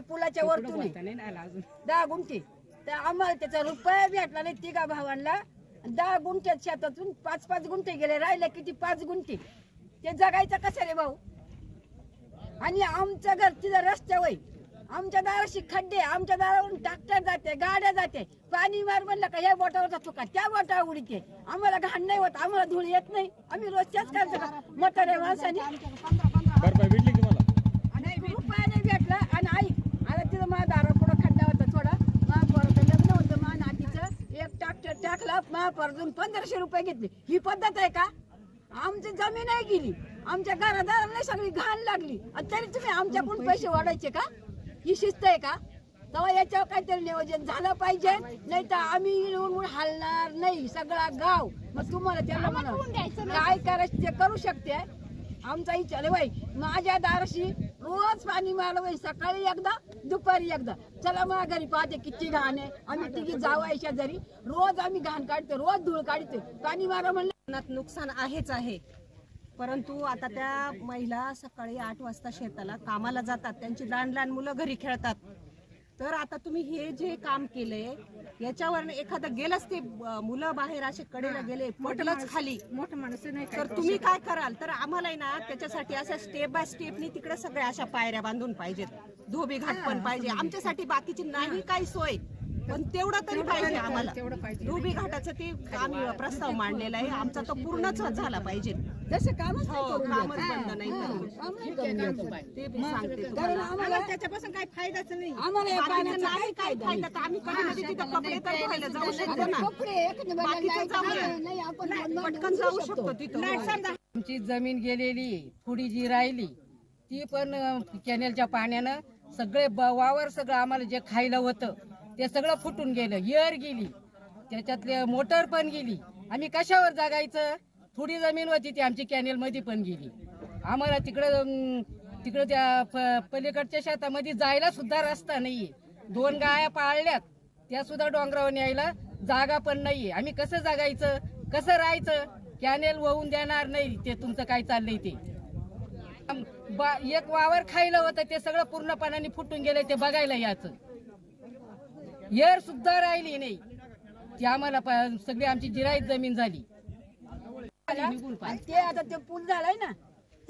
पुलाच्या वरतून. दहा गुंठे. तर आम्हाला त्याचा रुपया भेटला नाही तिघा भावांना. दहा गुंठ्यात शेतातून पाच पाच गुंठे गेले. राहिले किती? पाच गुंठे. ते जगायचं कसं रे भाऊ? आणि आमचं घर तिथं रस्त्यावर आमच्या दाराशी खड्डे आमच्या दारावरून ट्रॅक्टर जाते गाड्या जाते. पाणी मार म्हणलं का या बोटावर जातो का त्या बोटावर उडीते आम्हाला घाण नाही होत. आम्हाला धूळ येत नाही. आम्ही रोजच्याच करतो. का म्हाताऱ्या माणसाने भरपाई भेटली की मला आणि रुपया नाही भेटला आणि आई आता तिथं माझ्या दारा पुढं खड्डा होता थोडा महापौराचं लग्न होतं मा नातीचं एक ट्रॅक्टर टाकला महापौरातून पंधराशे रुपये घेतले. ही पद्धत आहे का? आमची जमीन आहे गेली. आमच्या घरादाराला सगळी घाण लागली. आणि तरी तुम्ही आमच्याकडून पैसे वाढायचे का? ही शिस्त आहे का? तेव्हा याच्यावर काहीतरी नियोजन झालं पाहिजे. नाही तर आम्ही हलणार नाही. सगळा गाव. मग तुम्हाला त्याला म्हणा काय करायचं ते करू शकते? आमचा इच्छा बाई. माझ्या दाराशी रोज पाणी मिळालं सकाळी एकदा दुपारी एकदा. चला मग घरी पाहते किती घाण आहे. आम्ही तिघी जावायच्या जरी रोज आम्ही घाण काढतो रोज धूळ काढतो पाणी मारा म्हणलं. नुकसान आहेच आहे. परंतु आता त्या महिला सकाळी आठ वाजता शेताला कामाला जातात. त्यांची लहान लहान मुलं घरी खेळतात. तर आता तुम्ही हे जे काम केलंय याच्यावर एखादं गेलंच ते मुलं बाहेर असे कडेला गेले पटलंच खाली. मोठं माणूस नाही तर तुम्ही काय कराल? तर आम्हाला ना त्याच्यासाठी असं स्टेप बाय स्टेपनी तिकडे सगळ्या अशा पायऱ्या बांधून पाहिजेत. धोबी घाट पण पाहिजे. आमच्यासाठी बाकीची नाही काही सोय. पण तेवढं तरी पाहिजे आम्हाला धोबी घाटाचं ते आम्ही प्रस्ताव मांडलेला आहे आमचा तो पूर्णच झाला पाहिजे जसं कामच नाही हो, कामच. बंद नाही. काम. ते मी सांगते तुम्हाला. त्याच्यापासून काही फायदाच नाही आम्हाला या बाकीचं पाण्याचा नाही काय फायदा तर आम्ही कधी कधी तिथं कपडे तर धुवायला जाऊ शकतो ना कपडे एक नंबर बाकीचं लाइट जाऊया. आहे. नाही आपण दोन दोन पटकन दिवस जाऊ शकतो तिथं. आमची जमीन गेलेली थोडी जी राहिली ती पण अं, कॅनेलच्या पाण्यानं सगळे ब- वावर सगळं आम्हाला जे खायला होतं ते सगळं फुटून गेलं. इयर गेली. त्याच्यातले मोटर पण गेली. आम्ही कशावर जागायचं? थोडी जमीन होती ती आमची कॅनेल मध्ये पण गेली. आम्हाला तिकडं तिकडं त्या पलीकडच्या शेतामध्ये जायला सुद्धा रस्ता नाहीये. दोन गाया पाळल्यात. त्या सुद्धा डोंगरावर न्यायला जागा पण नाहीये. आम्ही कसं जगायचं? कसं राहायचं? कॅनेल वाहून देणार नाही. ते तुमचं काय चाललंय ते? बा- एक वावर खायला होतं. ते सगळं पूर्णपणाने फुटून गेलं ते बघायला याचं येर सुद्धा राहिली नाही. ती आम्हाला सगळी आमची जिराईत जमीन झाली. ते आता ते पूल झालाय ना.